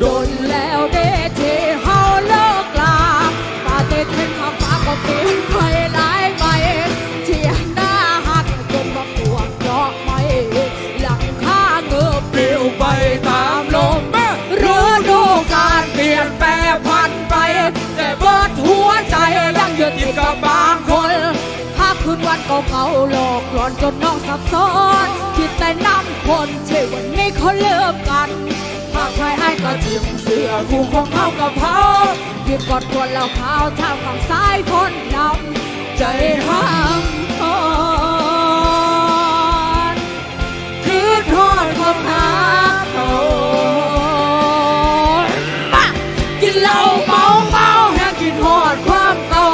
โดนแล้วด้ที่เฮาเลิกลาปาเต็ดเป็นมาฟ้าก็เปลี่ยนไปหลายใบทียหน้าหักจนมาปวกดอกไม้หลังข้าเงือบปลิวไปตามลมฤดูกาลเปลี่ยนแปรพันไป แต่เบิดหัวใจยังยืนอยู่กับบางคนภาคคืนวันเก่าหลอกหลอนจนน้องสับซ้อนคิดแต่น้ำคนเช่วันนี้เขาเลิกกัน หากใครให้ก็จิ้มเสือคู่ของเขากับเขายืนกอดควรแล้วเขาทางฝั่งซ้ายคนดำใจห้ามอ่อนคือทอดความหาเขามากินเหล้าเมาเมาแห้งกินหอดความเก่า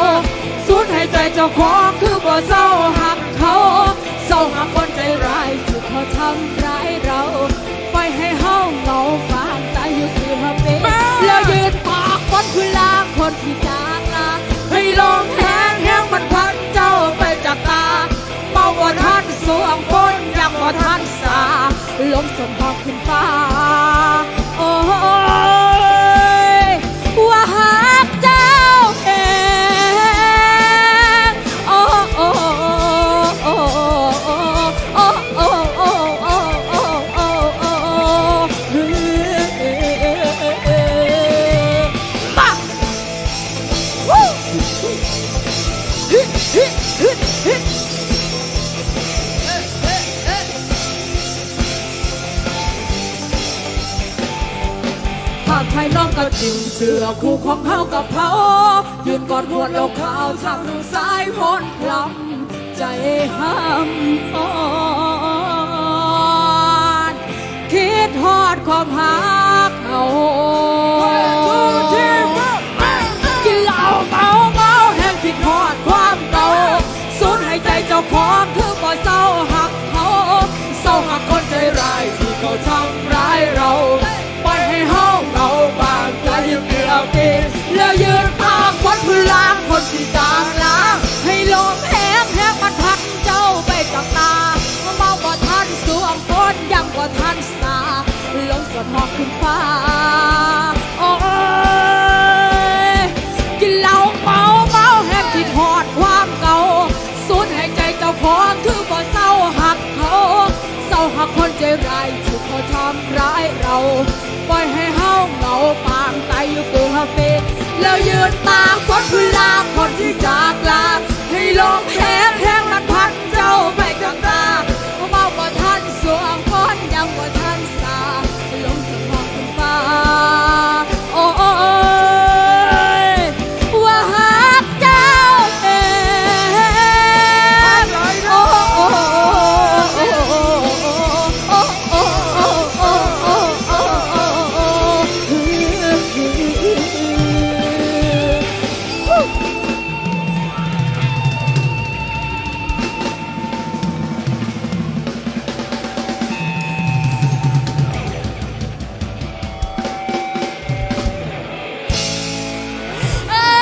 สูญหายใจเจ้าของคือบ่เศร้าหักเขาเศร้าหักคนใจร้ายที่เขาทำร้าย คนที่จากลาให้ลงแหงแห้งมันพันเจ้าไปจากตาเมาว่าท่านสวงพ้นยังว่าท่านสาลมสมพอขึ้นฟ้า ฮิฮิฮิหากใครน้องก็จิ้มเสือคู่ของเฮากับเขายืนกอดหัวเราขาวทางทางซ้ายพ้นลำใจห้ามอ่อนคิดฮอดความหาเขาำร้ายเรา ปล่อยให้เฮาเหงาปางตายอยู่ตัวเฟแล้วยืนตามคนคือลางคนที่จา